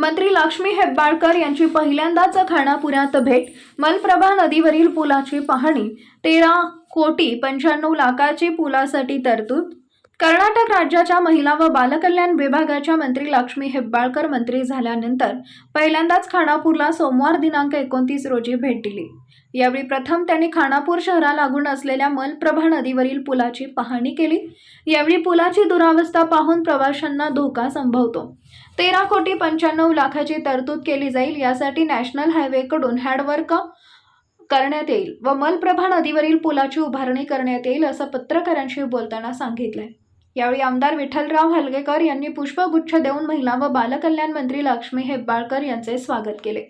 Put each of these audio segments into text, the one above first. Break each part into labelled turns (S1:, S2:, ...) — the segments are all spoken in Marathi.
S1: मंत्री लक्ष्मी हेब्बाळकर यांची पहिल्यांदाच खानापुरात भेट. मलप्रभा नदीवरील पुलाची पाहणी तेरा कोटी पंच्याण्णव लाखाची पुलासाठी तरतूद कर्नाटक राज्याच्या महिला व बालकल्याण विभागाच्या मंत्री लक्ष्मी हेब्बाळकर मंत्री झाल्यानंतर पहिल्यांदाच खानापूरला सोमवार दिनांक एकोणतीस रोजी भेट दिली. यावेळी प्रथम त्यांनी खानापूर शहरा लागून असलेल्या मलप्रभा नदीवरील पुलाची पाहणी केली. यावेळी पुलाची दुरावस्था पाहून प्रवाशांना धोका संभवतो. तेरा कोटी पंच्याण्णव लाखाची तरतूद केली जाईल यासाठी नॅशनल हायवेकडून हॅडवर्क करण्यात येईल व मलप्रभा नदीवरील पुलाची उभारणी करण्यात येईल असं पत्रकारांशी बोलताना सांगितलंय. यावेळी आमदार विठ्ठलराव हलगेकर यांनी पुष्पगुच्छ देऊन महिला व बालकल्याण मंत्री लक्ष्मी हेब्बाळकर यांचे स्वागत केले.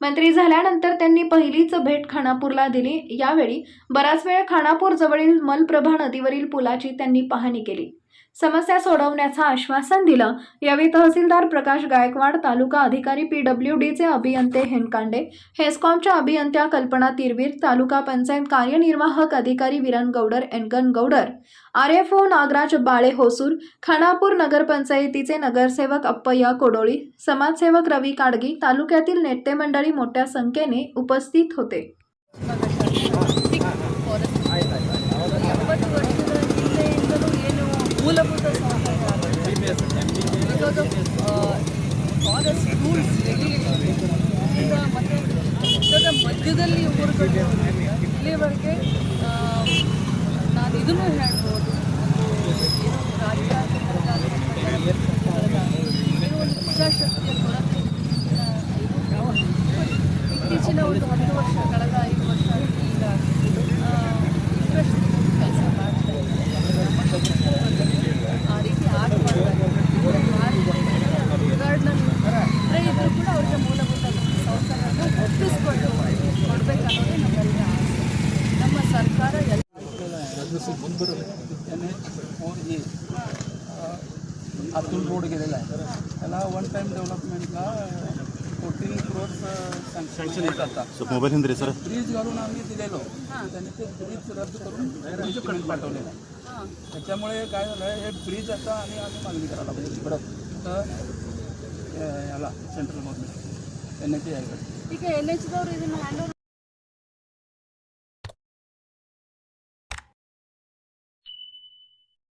S1: मंत्री झाल्यानंतर त्यांनी पहिलीच भेट खानापूरला दिली. यावेळी बराच वेळ खानापूर जवळील मलप्रभा नदीवरील पुलाची त्यांनी पाहणी केली. समस्या सोडवण्याचं आश्वासन दिलं. यावेळी तहसीलदार प्रकाश गायकवाड तालुका अधिकारी पी डब्ल्यू डीचे अभियंते हेनकांडे हेस्कॉमच्या अभियंत्या कल्पना तिरवीर तालुका पंचायत कार्यनिर्वाहक अधिकारी Viran Gaudar Enkan Gaudar R F O Nagaraj Bale Hosur Khanapur नगरपंचायतीचे नगरसेवक अप्पय्या कोडोळी समाजसेवक रवी काडगी तालुक्यातील नेते मंडळी मोठ्या संख्येने उपस्थित होते.
S2: ಮಧ್ಯದಲ್ಲಿ ಊರುಗಳು ಇಲ್ಲಿವರೆಗೆ ನಾನು ಇದನ್ನು ಹೇಳ್ಬೋದು. ಒಂದು ರಾಜ್ಯ ಒಂದು ಇಚ್ಛಾಶಕ್ತಿಯ ಕೊರತೆ ಇತ್ತೀಚಿನ ಒಂದು ಹತ್ತು ವರ್ಷ ಕಳೆದ ಐದು ವರ್ಷ ಈಗ
S3: एन एच फोर ए आतून रोड गेलेला आहे. त्याला वन टाईम डेव्हलपमेंटला फोर्टीन क्रोर्स सँक्शन येत आता.
S4: मोबाईल सर
S3: ब्रिज घालून आम्ही दिलेलो. त्यांनी ते ब्रिज रद्द करून डॉक्युमेंट पाठवलेलं आहे. त्याच्यामुळे काय झालं आहे हे ब्रिज आता आणि आम्ही मागणी करायला पाहिजे तिकडं तर याला सेंट्रल गव्हर्नमेंट एन एच
S2: ठीक आहे एन एच